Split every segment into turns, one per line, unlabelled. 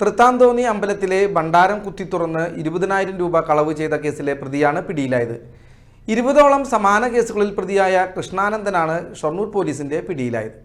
തൃത്താന്തോന്നി അമ്പലത്തിലെ ഭണ്ഡാരം കുത്തിത്തുറന്ന് ഇരുപതിനായിരം രൂപ കളവ് ചെയ്ത കേസിലെ പ്രതിയാണ് പിടിയിലായത്. ഇരുപതോളം സമാന കേസുകളിൽ പ്രതിയായ കൃഷ്ണാനന്ദനാണ് ഷൊർണൂർ പോലീസിന്റെ പിടിയിലായത്.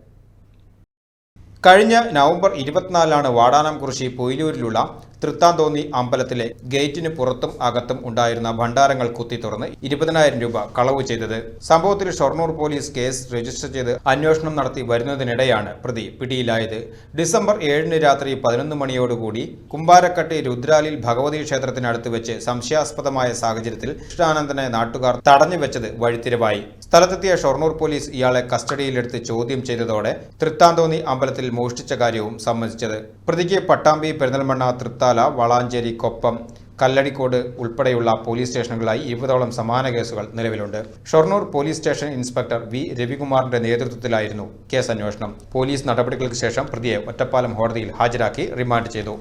കഴിഞ്ഞ നവംബർ ഇരുപത്തിനാലിനാണ് വാടാനാംകുറിശി പൊയിലൂരിലുള്ള തൃത്താന്തോന്നി അമ്പലത്തിലെ ഗേറ്റിന് പുറത്തും അകത്തും ഉണ്ടായിരുന്ന ഭണ്ഡാരങ്ങൾ കുത്തി തുറന്ന് ഇരുപതിനായിരം രൂപ കളവ് ചെയ്തത്. സംഭവത്തിൽ ഷൊർണൂർ പോലീസ് കേസ് രജിസ്റ്റർ ചെയ്ത് അന്വേഷണം നടത്തി വരുന്നതിനിടെയാണ് പ്രതി പിടിയിലായത്. ഡിസംബർ ഏഴിന് രാത്രി പതിനൊന്ന് മണിയോടുകൂടി കുമ്പാരക്കട്ടി രുദ്രാലിൽ ഭഗവതി ക്ഷേത്രത്തിനടുത്ത് വെച്ച് സംശയാസ്പദമായ സാഹചര്യത്തിൽ കൃഷ്ണാനന്ദനെ നാട്ടുകാർ തടഞ്ഞുവെച്ചത് വഴിത്തിരിവായി. സ്ഥലത്തെത്തിയ ഷൊർണൂർ പോലീസ് ഇയാളെ കസ്റ്റഡിയിലെടുത്ത് ചോദ്യം ചെയ്തതോടെ തൃത്താന്തോന്നി അമ്പലത്തിൽ മോഷ്ടിച്ച കാര്യവും സമ്മതിച്ചത് പ്രതിക്ക് പട്ടാമ്പി പെരിന്തൽമണ്ണ തൃത്താല വളാഞ്ചേരി കൊപ്പം കല്ലടിക്കോട് ഉൾപ്പെടെയുള്ള പോലീസ് സ്റ്റേഷനുകളായി ഇരുപതോളം സമാന കേസുകൾ നിലവിലുണ്ട്. Shoranur police station inspector V. രവികുമാറിന്റെ നേതൃത്വത്തിലായിരുന്നു കേസ് അന്വേഷണം. പോലീസ് നടപടികൾക്ക് ശേഷം പ്രതിയെ ഒറ്റപ്പാലം കോടതിയിൽ ഹാജരാക്കി റിമാൻഡ് ചെയ്തു.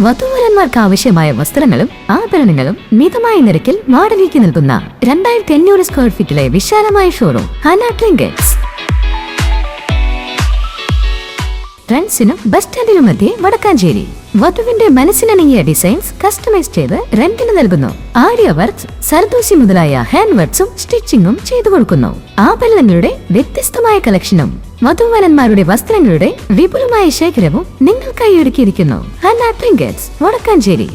വധൂവരന്മാർക്ക് ആവശ്യമായ വസ്ത്രങ്ങളും ആഭരണങ്ങളും മിതമായ നിരക്കിൽ വാടകയ്ക്ക് നൽകുന്ന രണ്ടായിരത്തി അഞ്ഞൂറ് സ്ക്വയർ ഫീറ്റിലെ വിശാലമായ ഷോറൂം ഹന ട്രിങ്കറ്റ്സ് ട്രെൻഡ്സിനും ബസ് സ്റ്റാൻഡിനും മധ്യേ വടക്കാഞ്ചേരി. വധുവിന്റെ മനസ്സിനണങ്ങിയ ഡിസൈൻസ് കസ്റ്റമൈസ് ചെയ്ത് റെന്റിന് നൽകുന്നു. ആര്യ വർക്ക്സ് സർദൂസി മുതലായ ഹാൻഡ് വർക്ക്സും സ്റ്റിച്ചിങ്ങും ചെയ്തു കൊടുക്കുന്നു. ആഭരണങ്ങളുടെ വ്യത്യസ്തമായ കളക്ഷനും വധുവരന്മാരുടെ വസ്ത്രങ്ങളുടെ വിപുലമായ ശേഖരവും നിങ്ങൾക്കായി ഒരുക്കിയിരിക്കുന്നു. ട്രിങ്കറ്റ്സ് വടക്കാഞ്ചേരി